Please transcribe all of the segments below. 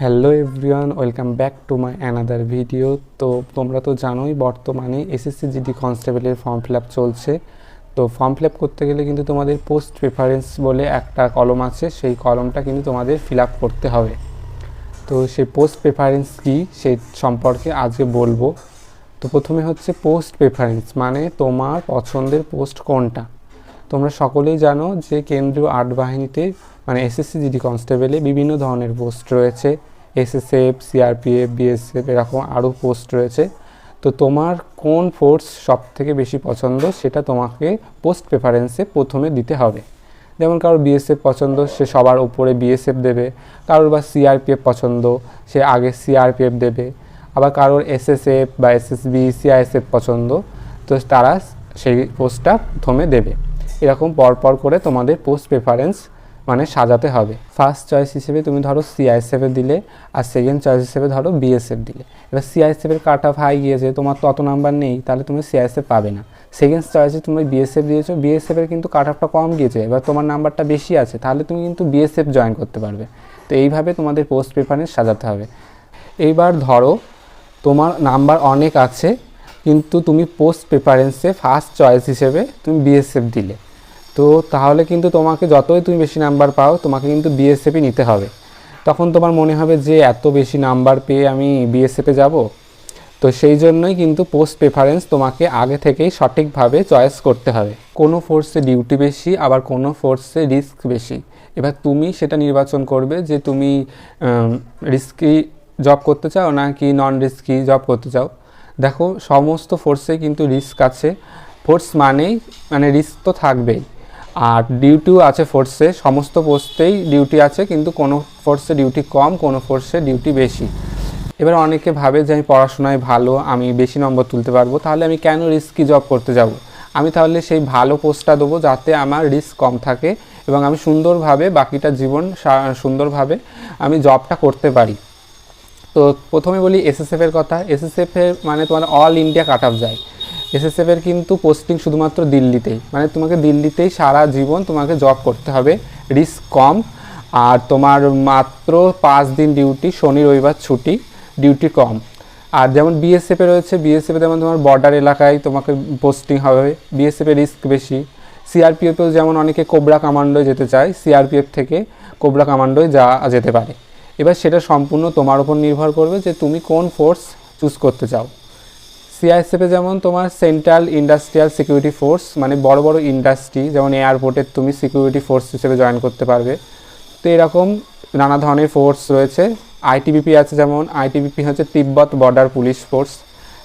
Hello everyone welcome back to my another video তো তোমরা তো জানোই বর্তমানে এসএসসি জিডি কনস্টেবলের ফর্ম ফিল আপ চলছে। তো ফর্ম ফিল আপ করতে গেলে কিন্তু তোমাদের পোস্ট প্রেফারেন্স বলে একটা কলম আছে, সেই কলমটা কিন্তু তোমাদের ফিল আপ করতে হবে। তো সেই পোস্ট প্রেফারেন্স কী সেই সম্পর্কে আজকে বলব। তো প্রথমে হচ্ছে পোস্ট প্রেফারেন্স মানে তোমার পছন্দের পোস্ট কোনটা? তোমরা সকলেই জানো যে কেন্দ্রীয় আর্ট বাহিনীতে মানে এসএসসি জিডি কনস্টেবলে বিভিন্ন ধরনের পোস্ট রয়েছে। এসএসএফ সিআরপিএফ বিএসএফ এরকম আরও পোস্ট রয়েছে। তো তোমার কোন ফোর্স সব থেকে বেশি পছন্দ সেটা তোমাকে পোস্ট প্রেফারেন্সে প্রথমে দিতে হবে। যেমন কারোর বিএসএফ পছন্দ, সে সবার উপরে বিএসএফ দেবে। কারোর বা সিআরপিএফ পছন্দ, সে আগে সিআরপিএফ দেবে। আবার কারোর এসএসএফ বা এসএসবি সিআইএসএফ পছন্দ, তো তারা সেই পোস্টটা প্রথমে দেবে। এরকম পরপর করে তোমাদের পোস্ট প্রেফারেন্স মানে সাজাতে হবে। ফার্স্ট চয়েস হিসেবে তুমি ধরো সিআইএসএফে দিলে আর সেকেন্ড চয়েস হিসেবে ধরো বিএসএফ দিলে। এবার সিআইএসএফের কাট অফ হাই গিয়েছে, তোমার তত নাম্বার নেই, তাহলে তুমি সিআইএসএফ পাবে না। সেকেন্ড চয়েসে তুমি বিএসএফ দিয়েছ বিএসএফের কিন্তু কাট অফটা কম গিয়েছে, এবার তোমার নাম্বারটা বেশি আছে, তাহলে তুমি কিন্তু বিএসএফ জয়েন করতে পারবে। তো এইভাবে তোমাদের পোস্ট প্রেফারেন্স সাজাতে হবে। এইবার ধরো তোমার নাম্বার অনেক আছে, কিন্তু তুমি পোস্ট প্রেফারেন্সে ফার্স্ট চয়েস হিসেবে তুমি বিএসএফ দিলে। তো তাহলে কিন্তু তোমাকে যতই তুমি বেশি নাম্বার পাও, তোমাকে কিন্তু বিএসএফই নিতে হবে। তখন তোমার মনে হবে যে এত বেশি নাম্বার পেয়ে আমি বিএসএফে যাব। তো সেই জন্যই কিন্তু পোস্ট প্রেফারেন্স তোমাকে আগে থেকেই সঠিকভাবে চয়েস করতে হবে। কোনো ফোর্সে ডিউটি বেশি, আবার কোনো ফোর্সে রিস্ক বেশি। এবার তুমি সেটা নির্বাচন করবে যে তুমি রিস্কি জব করতে চাও নাকি নন রিস্কি জব করতে চাও। দেখো, সমস্ত ফোর্সে কিন্তু রিস্ক আছে। ফোর্স মানেই মানে রিস্ক তো থাকবেই। আর ডিউটিও আছে ফোর্সে সমস্ত পোস্টেই ডিউটি আছে, কিন্তু কোনো ফোর্সে ডিউটি কম, কোনো ফোর্সে ডিউটি বেশি। এবার অনেকে ভাবে যে আমি পড়াশোনায় ভালো, আমি বেশি নম্বর তুলতে পারব, তাহলে আমি কেন রিস্কি জব করতে যাব? আমি তাহলে সেই ভালো পোস্টটা দেবো যাতে আমার রিস্ক কম থাকে এবং আমি সুন্দরভাবে বাকিটা জীবন সুন্দরভাবে আমি জবটা করতে পারি। তো প্রথমে বলি এসএসএফের কথা। এসএসএফের মানে তোমার অল ইন্ডিয়া কাট অফ যায়। এসএসএফের কিন্তু পোস্টিং শুধুমাত্র দিল্লিতেই। মানে তোমাকে দিল্লিতেই সারা জীবন তোমাকে জব করতে হবে। রিস্ক কম। আর তোমার মাত্র পাঁচ দিন ডিউটি শনি, রবিবার ছুটি ডিউটি কম। আর যেমন বিএসএফে রয়েছে বিএসএফে যেমন তোমার বর্ডার এলাকায় তোমাকে পোস্টিং হবে। বিএসএফে রিস্ক বেশি। সিআরপিএফেও যেমন অনেকে কোবরা কমান্ডোয় যেতে চায় সিআরপিএফ থেকে কোবরা কমান্ডোয় যাওয়া যেতে পারে। এবার সেটা সম্পূর্ণ তোমার উপর নির্ভর করবে যে তুমি কোন ফোর্স চুজ করতে চাও। সিআইএসএফে যেমন তোমার সেন্ট্রাল ইন্ডাস্ট্রিয়াল সিকিউরিটি ফোর্স মানে বড় বড় ইন্ডাস্ট্রি যেমন এয়ারপোর্টের তুমি সিকিউরিটি ফোর্স হিসেবে জয়েন করতে পারবে। তো এরকম নানা ধরনের ফোর্স রয়েছে। আইটিবিপি আছে যেমন আইটিবিপি হচ্ছে তিব্বত বর্ডার পুলিশ ফোর্স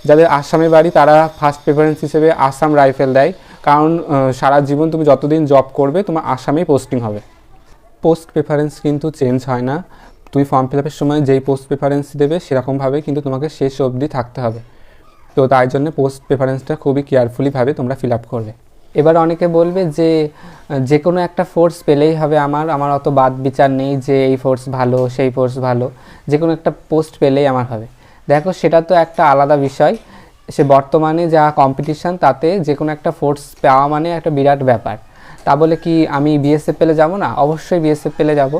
যাদের আসামে বাড়ি, তারা ফার্স্ট প্রেফারেন্স হিসেবে আসাম রাইফেল দেয়। কারণ সারা জীবন তুমি যতদিন জব করবে, তোমার আসামেই পোস্টিং হবে। পোস্ট প্রেফারেন্স কিন্তু চেঞ্জ হয় না। তুমি ফর্ম ফিল আপের সময় যেই পোস্ট প্রেফারেন্স দেবে, সেরকমভাবে কিন্তু তোমাকে শেষ অবধি থাকতে হবে। তো তাই জন্য পোস্ট প্রেফারেন্সটা খুবই কেয়ারফুলিভাবে তোমরা ফিল আপ করবে। এবার অনেকে বলবে যে যে কোনো একটা ফোর্স পেলেই হবে আমার আমার অত বাদ বিচার নেই যে এই ফোর্স ভালো, সেই ফোর্স ভালো, যে কোনো একটা পোস্ট পেলেই আমার হবে। দেখো, সেটা তো একটা আলাদা বিষয়, সে বর্তমানে যা কম্পিটিশান তাতে যে কোনো একটা ফোর্স পাওয়া মানে একটা বিরাট ব্যাপার। তা বলে কি আমি বিএসএফ পেলে যাব না? অবশ্যই বিএসএফ পেলে যাব।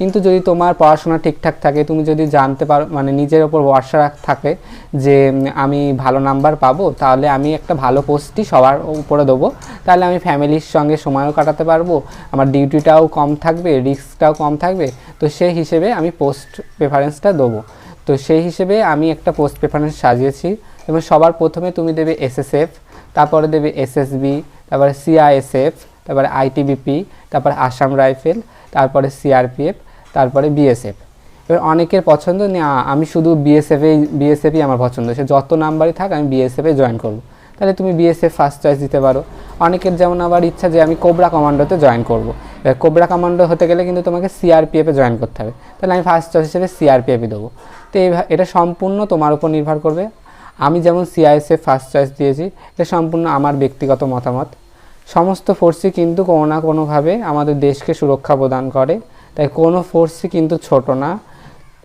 কিন্তু যদি তোমার পড়াশোনা ঠিকঠাক থাকে, তুমি যদি জানতে পারো মানে নিজের ওপর ভরসা থাকে যে আমি ভালো নাম্বার পাবো, তাহলে আমি একটা ভালো পোস্টই সবার উপরে দেবো। তাহলে আমি ফ্যামিলির সঙ্গে সময়ও কাটাতে পারব, আমার ডিউটিটাও কম থাকবে রিস্কটাও কম থাকবে। তো সেই হিসেবে আমি পোস্ট প্রেফারেন্সটা দেবো। তো সেই হিসেবে আমি একটা পোস্ট প্রেফারেন্স সাজিয়েছি। এবং সবার প্রথমে তুমি দেবে এসএসএফ তারপরে দেবে এসএসবি তারপরে সিআইএসএফ তারপরে আইটিবিপি তারপরে আসাম রাইফেল তারপরে সিআরপিএফ তারপরে বিএসএফ এবার অনেকের পছন্দ না আমি শুধু বিএসএফেই বিএসএফই আমার পছন্দ। সে যত নাম্বারই থাক, আমি বিএসএফে জয়েন করব। তাহলে তুমি বিএসএফ ফার্স্ট চয়েস দিতে পারো। অনেকের যেমন আবার ইচ্ছা যে, আমি কোবরা কমান্ডোতে জয়েন করব। এবার কোবরা কমান্ডো হতে গেলে কিন্তু তোমাকে সিআরপিএফে জয়েন করতে হবে। তাহলে আমি ফার্স্ট চয়েস হিসেবে সিআরপিএফই দেবো। তো এই এটা সম্পূর্ণ তোমার উপর নির্ভর করবে। আমি যেমন সিআইএসএফ ফার্স্ট চয়েস দিয়েছি, এটা সম্পূর্ণ আমার ব্যক্তিগত মতামত। সমস্ত ফোর্সই কিন্তু কোনো না কোনোভাবে আমাদের দেশকে সুরক্ষা প্রদান করে। তাই কোনো ফোর্সই কিন্তু ছোট না।